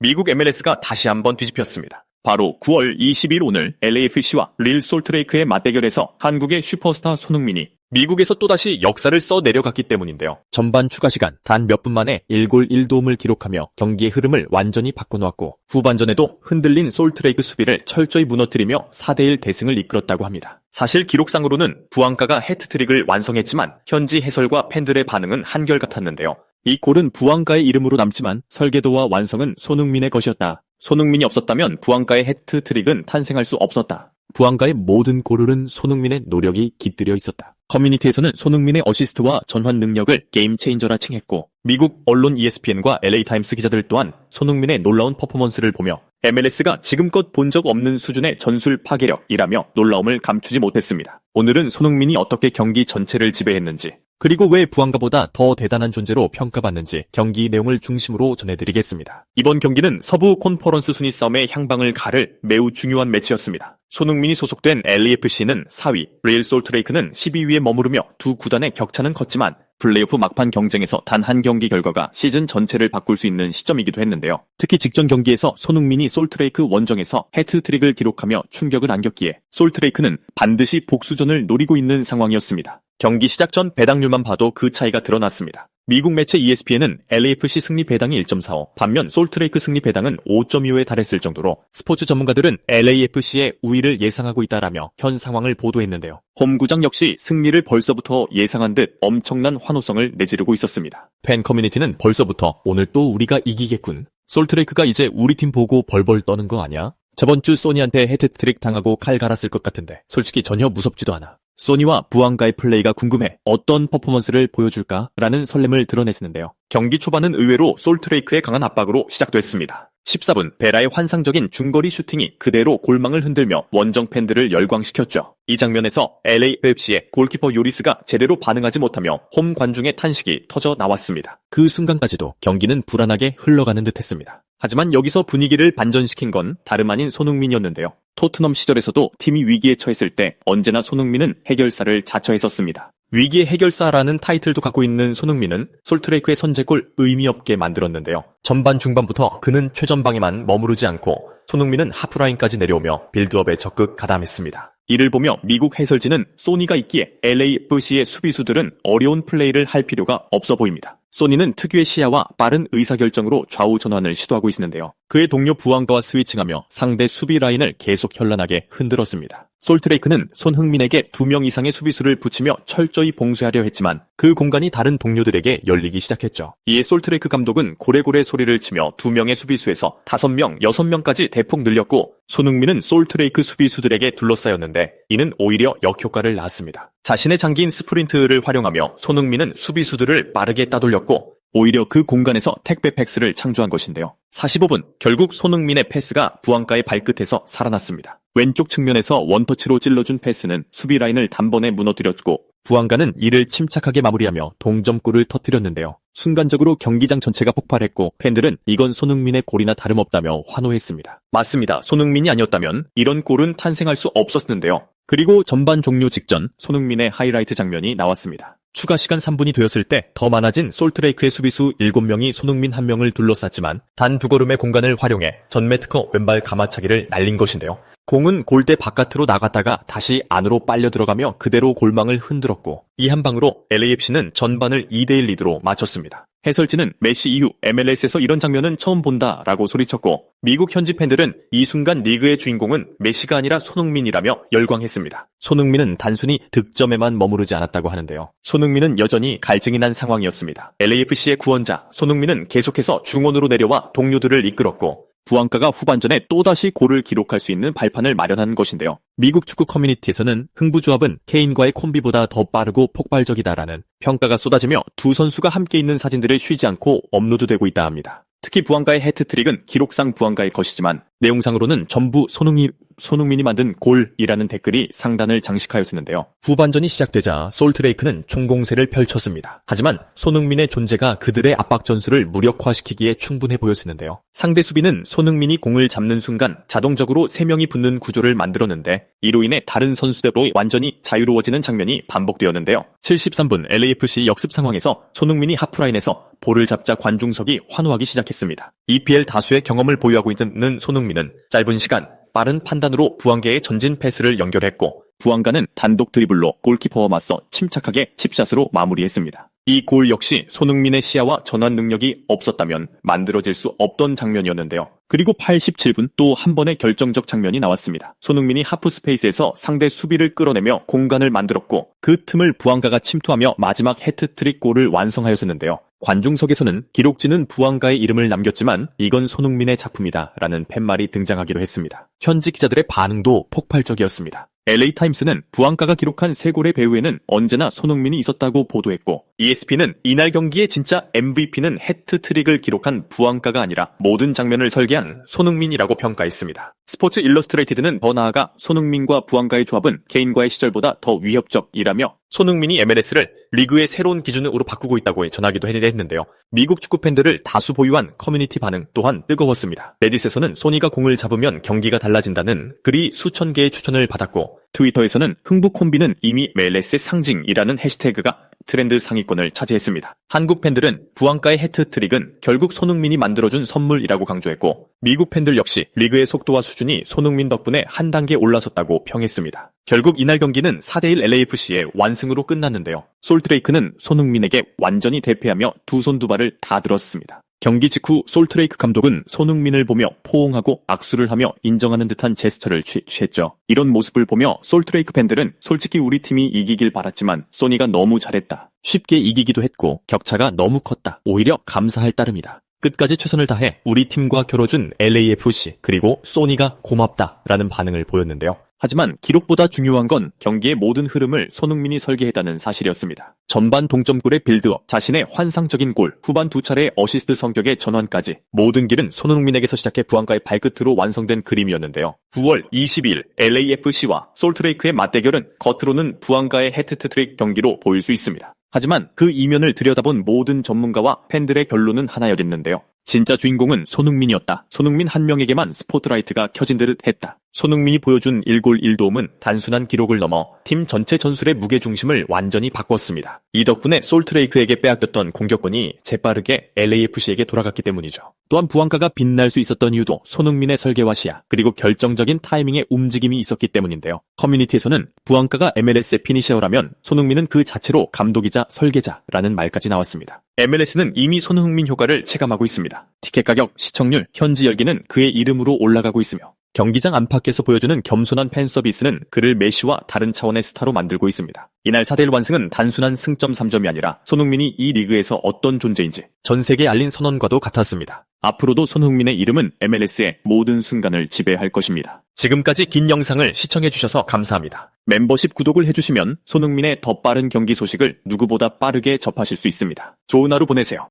미국 MLS가 다시 한번 뒤집혔습니다. 바로 9월 20일 오늘 LAFC와 릴 솔트레이크의 맞대결에서 한국의 슈퍼스타 손흥민이 미국에서 또다시 역사를 써 내려갔기 때문인데요. 전반 추가 시간 단 몇 분 만에 1골 1도움을 기록하며 경기의 흐름을 완전히 바꿔놓았고 후반전에도 흔들린 솔트레이크 수비를 철저히 무너뜨리며 4대1 대승을 이끌었다고 합니다. 사실 기록상으로는 부앙가가 해트트릭을 완성했지만 현지 해설과 팬들의 반응은 한결같았는데요. 이 골은 부앙가의 이름으로 남지만 설계도와 완성은 손흥민의 것이었다. 손흥민이 없었다면 부앙가의 해트트릭은 탄생할 수 없었다. 부앙가의 모든 골은 손흥민의 노력이 깃들여 있었다. 커뮤니티에서는 손흥민의 어시스트와 전환 능력을 게임 체인저라 칭했고 미국 언론 ESPN과 LA타임스 기자들 또한 손흥민의 놀라운 퍼포먼스를 보며 MLS가 지금껏 본 적 없는 수준의 전술 파괴력이라며 놀라움을 감추지 못했습니다. 오늘은 손흥민이 어떻게 경기 전체를 지배했는지 그리고 왜 부안가보다 더 대단한 존재로 평가받는지 경기 내용을 중심으로 전해드리겠습니다. 이번 경기는 서부 콘퍼런스 순위 싸움의 향방을 가를 매우 중요한 매치였습니다. 손흥민이 소속된 LAFC는 4위, 레일 솔트레이크는 12위에 머무르며 두 구단의 격차는 컸지만 플레이오프 막판 경쟁에서 단 한 경기 결과가 시즌 전체를 바꿀 수 있는 시점이기도 했는데요. 특히 직전 경기에서 손흥민이 솔트레이크 원정에서 해트트릭을 기록하며 충격을 안겼기에 솔트레이크는 반드시 복수전을 노리고 있는 상황이었습니다. 경기 시작 전 배당률만 봐도 그 차이가 드러났습니다. 미국 매체 ESPN은 LAFC 승리 배당이 1.45, 반면 솔트레이크 승리 배당은 5.25에 달했을 정도로 스포츠 전문가들은 LAFC의 우위를 예상하고 있다라며 현 상황을 보도했는데요. 홈구장 역시 승리를 벌써부터 예상한 듯 엄청난 환호성을 내지르고 있었습니다. 팬 커뮤니티는 벌써부터 오늘 또 우리가 이기겠군. 솔트레이크가 이제 우리 팀 보고 벌벌 떠는 거 아니야? 저번 주 소니한테 헤트트릭 당하고 칼 갈았을 것 같은데 솔직히 전혀 무섭지도 않아. 소니와 부안가의 플레이가 궁금해 어떤 퍼포먼스를 보여줄까? 라는 설렘을 드러냈는데요. 경기 초반은 의외로 솔트레이크의 강한 압박으로 시작됐습니다. 14분 베라의 환상적인 중거리 슈팅이 그대로 골망을 흔들며 원정 팬들을 열광시켰죠. 이 장면에서 LAFC의 골키퍼 요리스가 제대로 반응하지 못하며 홈 관중의 탄식이 터져 나왔습니다. 그 순간까지도 경기는 불안하게 흘러가는 듯했습니다. 하지만 여기서 분위기를 반전시킨 건 다름 아닌 손흥민이었는데요. 토트넘 시절에서도 팀이 위기에 처했을 때 언제나 손흥민은 해결사를 자처했었습니다. 위기의 해결사라는 타이틀도 갖고 있는 손흥민은 솔트레이크의 선제골 의미 없게 만들었는데요. 전반 중반부터 그는 최전방에만 머무르지 않고 손흥민은 하프라인까지 내려오며 빌드업에 적극 가담했습니다. 이를 보며 미국 해설진은 소니가 있기에 LAFC의 수비수들은 어려운 플레이를 할 필요가 없어 보입니다. 소니는 특유의 시야와 빠른 의사결정으로 좌우 전환을 시도하고 있는데요. 그의 동료 부안가와 스위칭하며 상대 수비 라인을 계속 현란하게 흔들었습니다. 솔트레이크는 손흥민에게 두 명 이상의 수비수를 붙이며 철저히 봉쇄하려 했지만 그 공간이 다른 동료들에게 열리기 시작했죠. 이에 솔트레이크 감독은 고래고래 소리를 치며 두 명의 수비수에서 다섯 명, 여섯 명까지 대폭 늘렸고 손흥민은 솔트레이크 수비수들에게 둘러싸였는데 이는 오히려 역효과를 낳았습니다. 자신의 장기인 스프린트를 활용하며 손흥민은 수비수들을 빠르게 따돌렸고 오히려 그 공간에서 택배 팩스를 창조한 것인데요. 45분 결국 손흥민의 패스가 부안가의 발끝에서 살아났습니다. 왼쪽 측면에서 원터치로 찔러준 패스는 수비 라인을 단번에 무너뜨렸고 부안가는 이를 침착하게 마무리하며 동점골을 터뜨렸는데요. 순간적으로 경기장 전체가 폭발했고 팬들은 이건 손흥민의 골이나 다름없다며 환호했습니다. 맞습니다. 손흥민이 아니었다면 이런 골은 탄생할 수 없었는데요. 그리고 전반 종료 직전 손흥민의 하이라이트 장면이 나왔습니다. 추가 시간 3분이 되었을 때 더 많아진 솔트레이크의 수비수 7명이 손흥민 1명을 둘러쌌지만 단 두 걸음의 공간을 활용해 전매 특허 왼발 가마차기를 날린 것인데요. 공은 골대 바깥으로 나갔다가 다시 안으로 빨려 들어가며 그대로 골망을 흔들었고 이 한 방으로 LAFC는 전반을 2대1 리드로 마쳤습니다. 해설진은 메시 이후 MLS에서 이런 장면은 처음 본다 라고 소리쳤고 미국 현지 팬들은 이 순간 리그의 주인공은 메시가 아니라 손흥민이라며 열광했습니다. 손흥민은 단순히 득점에만 머무르지 않았다고 하는데요. 손흥민은 여전히 갈증이 난 상황이었습니다. LAFC의 구원자 손흥민은 계속해서 중원으로 내려와 동료들을 이끌었고 부안가가 후반전에 또다시 골을 기록할 수 있는 발판을 마련한 것인데요. 미국 축구 커뮤니티에서는 흥부조합은 케인과의 콤비보다 더 빠르고 폭발적이다라는 평가가 쏟아지며 두 선수가 함께 있는 사진들을 쉬지 않고 업로드되고 있다 합니다. 특히 부안가의 해트트릭은 기록상 부안가의 것이지만 내용상으로는 전부 손흥민 손흥민이 만든 골이라는 댓글이 상단을 장식하였었는데요. 후반전이 시작되자 솔트레이크는 총공세를 펼쳤습니다. 하지만 손흥민의 존재가 그들의 압박 전술을 무력화시키기에 충분해 보였었는데요. 상대 수비는 손흥민이 공을 잡는 순간 자동적으로 3명이 붙는 구조를 만들었는데 이로 인해 다른 선수대로 완전히 자유로워지는 장면이 반복되었는데요. 73분 LAFC 역습 상황에서 손흥민이 하프라인에서 볼을 잡자 관중석이 환호하기 시작했습니다. EPL 다수의 경험을 보유하고 있는 손흥민은 짧은 시간 빠른 판단으로 부안계의 전진 패스를 연결했고 부안가는 단독 드리블로 골키퍼와 맞서 침착하게 칩샷으로 마무리했습니다. 이 골 역시 손흥민의 시야와 전환 능력이 없었다면 만들어질 수 없던 장면이었는데요. 그리고 87분 또 한 번의 결정적 장면이 나왔습니다. 손흥민이 하프 스페이스에서 상대 수비를 끌어내며 공간을 만들었고 그 틈을 부안가가 침투하며 마지막 해트트릭 골을 완성하였었는데요. 관중석에서는 기록지는 부안가의 이름을 남겼지만 이건 손흥민의 작품이다 라는 팻말이 등장하기도 했습니다. 현지 기자들의 반응도 폭발적이었습니다. LA타임스는 부안가가 기록한 세 골의 배후에는 언제나 손흥민이 있었다고 보도했고 ESP는 이날 경기의 진짜 MVP는 해트트릭을 기록한 부안가가 아니라 모든 장면을 설계한 손흥민이라고 평가했습니다. 스포츠 일러스트레이티드는 더 나아가 손흥민과 부안가의 조합은 케인과의 시절보다 더 위협적이라며 손흥민이 MLS를 리그의 새로운 기준으로 바꾸고 있다고 전하기도 했는데요. 미국 축구 팬들을 다수 보유한 커뮤니티 반응 또한 뜨거웠습니다. 레딧에서는 소니가 공을 잡으면 경기가 달라진다는 글이 수천 개의 추천을 받았고 트위터에서는 흥부 콤비는 이미 MLS 상징이라는 해시태그가 트렌드 상위권을 차지했습니다. 한국 팬들은 부안가의 해트트릭은 결국 손흥민이 만들어준 선물이라고 강조했고 미국 팬들 역시 리그의 속도와 수준이 손흥민 덕분에 한 단계 올라섰다고 평했습니다. 결국 이날 경기는 4대1 LAFC의 완승으로 끝났는데요. 솔트레이크는 손흥민에게 완전히 대패하며 두 손 두 발을 다 들었습니다. 경기 직후 솔트레이크 감독은 손흥민을 보며 포옹하고 악수를 하며 인정하는 듯한 제스처를 취, 취했죠. 이런 모습을 보며 솔트레이크 팬들은 솔직히 우리 팀이 이기길 바랐지만 소니가 너무 잘했다. 쉽게 이기기도 했고 격차가 너무 컸다. 오히려 감사할 따름이다. 끝까지 최선을 다해 우리 팀과 겨뤄준 LAFC 그리고 소니가 고맙다라는 반응을 보였는데요. 하지만 기록보다 중요한 건 경기의 모든 흐름을 손흥민이 설계했다는 사실이었습니다. 전반 동점골의 빌드업, 자신의 환상적인 골, 후반 두 차례의 어시스트 성격의 전환까지 모든 길은 손흥민에게서 시작해 부안가의 발끝으로 완성된 그림이었는데요. 9월 22일 LAFC와 솔트레이크의 맞대결은 겉으로는 부안가의 헤트트릭 경기로 보일 수 있습니다. 하지만 그 이면을 들여다본 모든 전문가와 팬들의 결론은 하나였는데요. 진짜 주인공은 손흥민이었다. 손흥민 한 명에게만 스포트라이트가 켜진 듯 했다. 손흥민이 보여준 1골 1도움은 단순한 기록을 넘어 팀 전체 전술의 무게중심을 완전히 바꿨습니다. 이 덕분에 솔트레이크에게 빼앗겼던 공격권이 재빠르게 LAFC에게 돌아갔기 때문이죠. 또한 부안가가 빛날 수 있었던 이유도 손흥민의 설계와 시야, 그리고 결정적인 타이밍의 움직임이 있었기 때문인데요. 커뮤니티에서는 부안가가 MLS의 피니셔라면 손흥민은 그 자체로 감독이자 설계자라는 말까지 나왔습니다. MLS는 이미 손흥민 효과를 체감하고 있습니다. 티켓 가격, 시청률, 현지 열기는 그의 이름으로 올라가고 있으며 경기장 안팎에서 보여주는 겸손한 팬 서비스는 그를 메시와 다른 차원의 스타로 만들고 있습니다. 이날 4대1 완승은 단순한 승점 3점이 아니라 손흥민이 이 리그에서 어떤 존재인지 전 세계에 알린 선언과도 같았습니다. 앞으로도 손흥민의 이름은 MLS의 모든 순간을 지배할 것입니다. 지금까지 긴 영상을 시청해주셔서 감사합니다. 멤버십 구독을 해주시면 손흥민의 더 빠른 경기 소식을 누구보다 빠르게 접하실 수 있습니다. 좋은 하루 보내세요.